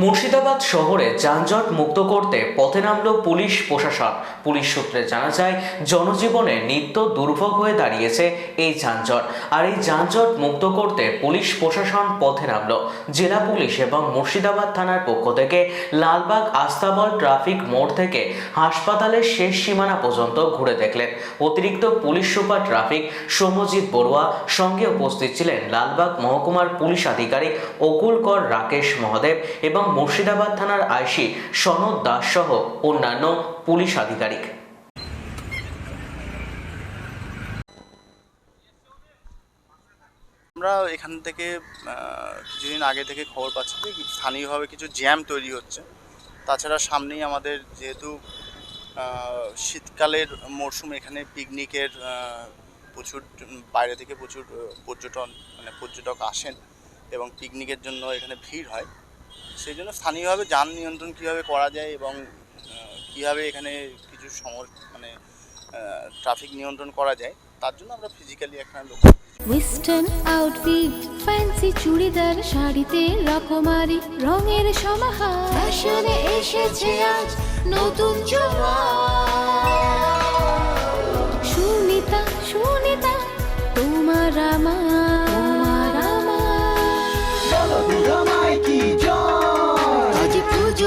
মুর্শিদাবাদ শহরে যানজট মুক্ত করতে পথে নামল পুলিশ প্রশাসন পুলিশ সূত্রে জানা যায়, জনজীবনে নিত্য দুর্ভোগ হয়ে দাঁড়িয়েছে এই যানজট। আর এই যানজট মুক্ত করতে পুলিশ প্রশাসন পথে নামল। জেলা পুলিশ এবং মুর্শিদাবাদ থানার পক্ষ থেকে লালবাগ আস্তাবল ট্রাফিক মোড় থেকে হাসপাতালের শেষ সীমানা পর্যন্ত ঘুরে দেখলেন। অতিরিক্ত police super traffic Soumyajit Barua সঙ্গে উপস্থিত ছিলেন লালবাগ মহকুমার পুলিশ আধিকারিক অকুল কর রাকেশ মহাদেব এবং মুর্শিদাবাদ থানার আইসি সনদ দাস সহ অন্যান্য পুলিশ আধিকারিক। আমরা এখান থেকে কিছুদিন আগে থেকে খবর পাচ্ছি যে স্থানীয়ভাবে কিছু জ্যাম তৈরি হচ্ছে। তাছাড়া সামনেই আমাদের যেহেতু শীতকালের মরশুম, এখানে পিকনিকের প্রচুর, বাইরে থেকে প্রচুর পর্যটন মানে পর্যটক আসেন এবং পিকনিকের জন্য এখানে ভিড় হয়। সেই জন্য স্থানীয়ভাবে যান নিয়ন্ত্রণ কীভাবে করা যায় এবং কীভাবে এখানে কিছু সমর মানে ট্রাফিক নিয়ন্ত্রণ করা যায়, তার জন্য আমরা ফিজিক্যালি এখানে লোক ওয়েস্টার্ন আউটফিট ফ্যান্সি চুড়িদার, শাড়িতে রকমারি, রঙের সমাহার। ফ্যাশনে এসেছে আজ নতুন সুনিতা